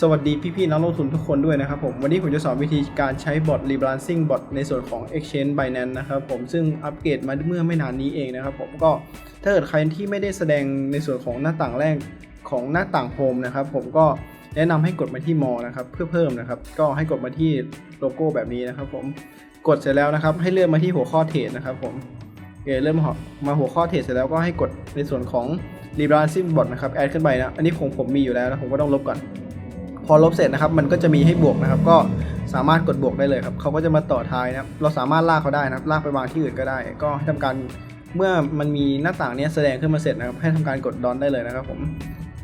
สวัสดีพี่ๆนักลงทุนทุกคนด้วยนะครับผม วันนี้ผมจะสอนวิธีการใช้บอท rebalancing bot ในส่วนของ exchange binance นะครับผมซึ่งอัปเกรดมาเมื่อไม่นานนี้เองนะครับผมก็ถ้าเกิดใครที่ไม่ได้แสดงในส่วนของหน้าต่างแรกของหน้าต่างโฮมนะครับผมก็แนะนำให้กดมาที่มอนะครับเพื่อเพิ่มนะครับ ก็ให้กดมาที่โลโก้แบบนี้นะครับผมกดเสร็จแล้วนะครับ ให้เลื่อนมาที่หัวข้อเทรดนะครับผมโอเคเริ่มมาหัวข้อเทรดเสร็จแล้วก็ให้กดในส่วนของ rebalancing bot นะครับแอดขึ้นไปนะอันนี้ของผมมีอยู่แล้วนะผมก็ต้องลบก่อน พอลบเสร็จนะครับมันก็จะมีให้บวกนะครับ ก็สามารถกดบวกได้เลยครับเขาก็จะมาต่อท้ายนะครับ เราสามารถลากเขาได้นะครับ ลากไปวางที่อื่นก็ได้ ก็ให้ทำการเมื่อมันมีหน้าต่างนี้แสดงขึ้นมาเสร็จนะครับ ให้ทำการกดดอนได้เลยนะครับ ผม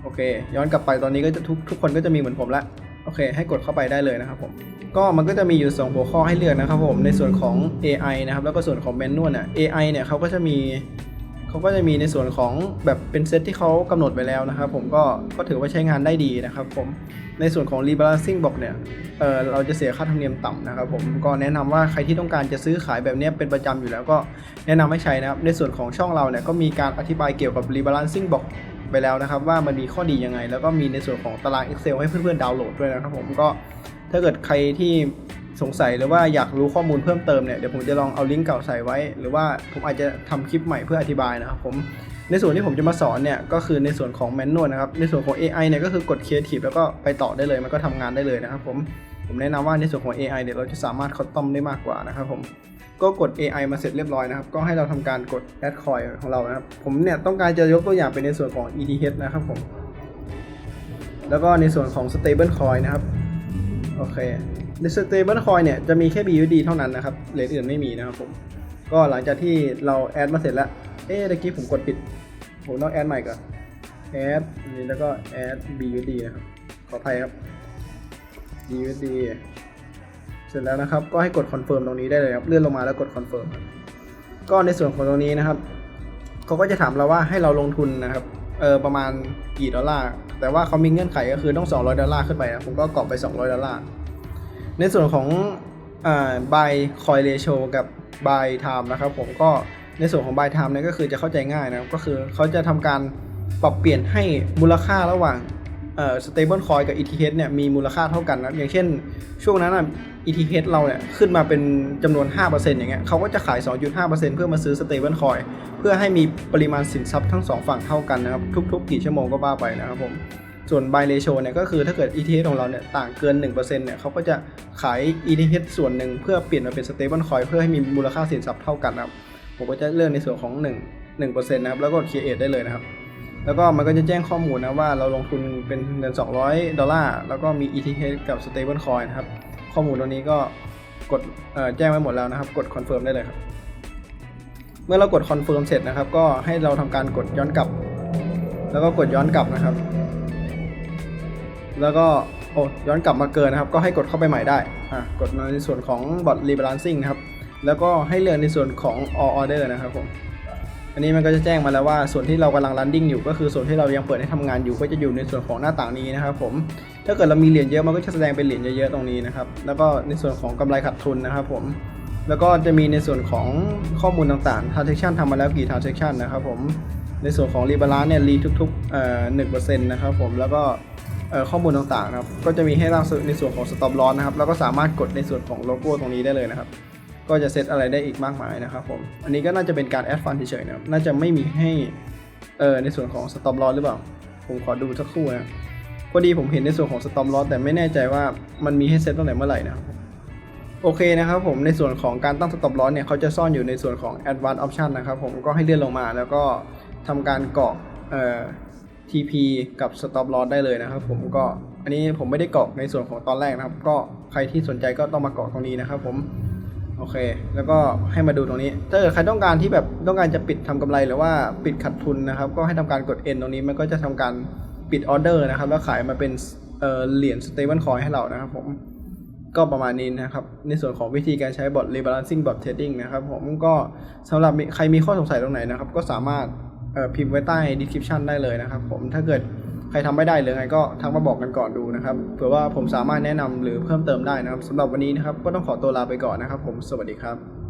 โอเค ย้อนกลับไปตอนนี้ก็จะทุกทุกคนก็จะมีเหมือนผมละโอเค ให้กดเข้าไปได้เลยนะครับ ผม ก็มันก็จะมีอยู่สองหัวข้อให้เลือกนะครับ ผมในส่วนของ AI นะครับแล้วก็ส่วนของ Manual เนี่ย AI เนี่ยเขาก็จะมี เขาก็จะมีในส่วนของแบบเป็นเซตที่เขากำหนดไว้แล้วนะครับผมก็ก็ถือว่าใช้งานได้ดีนะครับผมในส่วนของ rebalancing box เนี่ยเออเราจะเสียค่าธรรมเนียมต่ำนะครับผมก็แนะนำว่าใครที่ต้องการจะซื้อขายแบบนี้เป็นประจำอยู่แล้วก็แนะนำให้ใช้นะครับในส่วนของช่องเราเนี่ยก็มีการอธิบายเกี่ยวกับ rebalancing box ไปแล้วนะครับว่ามันมีข้อดียังไง แล้วก็มีในส่วนของตาราง Excel ให้เพื่อนๆดาวน์โหลดด้วยนะครับผมก็ถ้าเกิดใครที่ สงสัยหรือว่าอยากรู้ข้อมูลเพิ่มเติมเนี่ยเดี๋ยวผมจะลองเอาลิงก์เก่าใส่ไว้ หรือว่าผมอาจจะทำคลิปใหม่เพื่ออธิบายนะครับผมในส่วนที่ผมจะมาสอนเนี่ยก็คือในส่วนของแมนนวลนะครับในส่วนของ AI เนี่ยก็คือกด Creative แล้วก็ไปต่อได้เลยมันก็ทำงานได้เลยนะครับผมผมแนะนำว่าในส่วนของ AI เนี่ยเราจะสามารถคัสตอมได้มากกว่านะครับผมก็กด AI มาเสร็จเรียบร้อยนะครับ ก็ให้เราทำการกด add coin ของเรานะครับ ผมเนี่ยต้องการจะยกตัวอย่างเป็นในส่วนของ ETH นะครับผมแล้วก็ในส่วนของ stable coin นะครับโอเค ใน stable coin เนี่ยจะมีแค่ BUSD เท่านั้นนะครับเหรียญอื่นไม่มีนะครับผม ก็หลังจากที่เราแอดมาเสร็จแล้ว เอ๊ะตะกี้ผมกดผิด ผมต้องแอดใหม่ก่อน แอดนี่แล้วก็แอด BUSD นะครับ ขออภัยครับ BUSD เสร็จแล้วนะครับ ก็ให้กดคอนเฟิร์มตรงนี้ได้เลยครับ เลื่อนลงมาแล้วกดคอนเฟิร์มก็ในส่วนของตรงนี้นะครับ เขาก็จะถามเราว่าให้เราลงทุนนะครับ เออประมาณกี่ดอลลาร์ แต่ว่าเขามีเงื่อนไขก็คือต้อง 200 ดอลลาร์ขึ้นไปนะผมก็กรอกไป 200 ดอลลาร์ ในส่วนของอ่า buy coin ratio กับ buy time นะครับผมก็ในส่วนของ buy time เนี่ยก็คือจะเข้าใจง่ายนะครับก็คือเขาจะทำการปรับเปลี่ยนให้มูลค่าระหว่างเอ่อ stable coin กับ ETH เนี่ยมีมูลค่าเท่ากันนะอย่างเช่น ช่วงนั้นอะ ETH เราเนี่ยขึ้นมาเป็นจำนวน 5%อย่างเงี้ยเขาก็จะขาย 2.5%เพื่อมาซื้อ stable coin เพื่อให้มีปริมาณสินทรัพย์ทั้งสองฝั่งเท่ากันนะครับ ทุกๆ กี่ชั่วโมงก็ว่าไปนะครับผม ส่วน buy ratio เนี่ยก็คือถ้าเกิด ETH ของเราเนี่ยต่างเกิน 1%เนี่ยเขาก็จะขาย ETH ส่วนหนึ่งเพื่อเปลี่ยนมาเป็น stable coin เพื่อให้มีมูลค่าสินทรัพย์เท่ากันนะครับผมก็จะเลือกในส่วนของ 1 1%นะครับแล้วก็ create ได้เลยนะครับแล้วก็มันก็จะแจ้งข้อมูลนะว่าเราลงทุนเป็นเงิน 200 ดอลลาร์ แล้วก็มี ETH กับ stable coin นะครับ ข้อมูลตรงนี้ก็กดแจ้งไว้หมดแล้วนะครับ กด confirm ได้เลยครับ เมื่อเรากด confirm เสร็จนะครับ ก็ให้เราทำการกดย้อนกลับ แล้วก็กดย้อนกลับนะครับ แล้วก็โอ้ย้อนกลับมาเกินนะครับ ก็ให้กดเข้าไปใหม่ได้อะกดมาในส่วนของ bot rebalancing นะครับ แล้วก็ให้เลือกในส่วนของ all order นะครับผมอันนี้มันก็จะแจ้งมาแล้วว่าส่วนที่เรากำลัง running อยู่ก็คือส่วนที่เรายังเปิดให้ทำงานอยู่ก็จะอยู่ในส่วนของหน้าต่างนี้นะครับผมถ้าเกิดเรามีเหรียญเยอะมันก็จะแสดงเป็นเหรียญเยอะๆตรงนี้นะครับแล้วก็ในส่วนของกำไรขาดทุนนะครับผมแล้วก็จะมีในส่วนของข้อมูลต่างๆ transaction ทำมาแล้วกี่ transaction นะครับผมในส่วนของ rebalance เนี่ย re ทุกๆเอ่อ1%นะครับผมแล้วก็ ข้อมูลต่างๆนะครับ ก็จะมีให้เราในส่วนของ stop loss นะครับ แล้วก็สามารถกดในส่วนของโลโก้ตรงนี้ได้เลยนะครับ ก็จะเซตอะไรได้อีกมากมายนะครับผม อันนี้ก็น่าจะเป็นการแอดฟันเฉยๆนะครับ น่าจะไม่มีให้เออในส่วนของ stop loss หรือเปล่า ผมขอดูสักครู่นะพอดีผมเห็นในส่วนของ stop loss แต่ไม่แน่ใจว่ามันมีให้เซตตั้งแต่เมื่อไหร่นะครับโอเคนะครับผมในส่วนของการตั้ง stop loss เนี่ยเขาจะซ่อนอยู่ในส่วนของ advanced option นะครับผมก็ให้เลื่อนลงมาแล้วก็ทำการกรอกเอ่อ TP กับ stop loss ได้เลยนะครับ ผมก็อันนี้ผมไม่ได้กรอกในส่วนของตอนแรกนะครับ ก็ใครที่สนใจก็ต้องมากรอกตรงนี้นะครับ ผมโอเค แล้วก็ให้มาดูตรงนี้ ถ้าเกิดใครต้องการที่แบบต้องการจะปิดทำกำไรหรือว่าปิดขาดทุนนะครับ ก็ให้ทำการกด N ตรงนี้มันก็จะทำการปิดออเดอร์นะครับ แล้วขายมาเป็นเหรียญ stable coin ให้เรานะครับผม ก็ประมาณนี้นะครับ ในส่วนของวิธีการใช้บอท rebalancing bot trading นะครับผมก็สำหรับใครมีข้อสงสัยตรงไหนนะครับ ก็สามารถ พิมพ์ไว้ใต้ description ได้เลยนะครับ ผมถ้าเกิดใครทำไม่ได้หรือไงก็ทักมาบอกกันก่อนดูนะครับเผื่อว่าผมสามารถแนะนำหรือเพิ่มเติมได้นะครับสำหรับวันนี้นะครับ ก็ต้องขอตัวลาไปก่อนนะครับ ผมสวัสดีครับ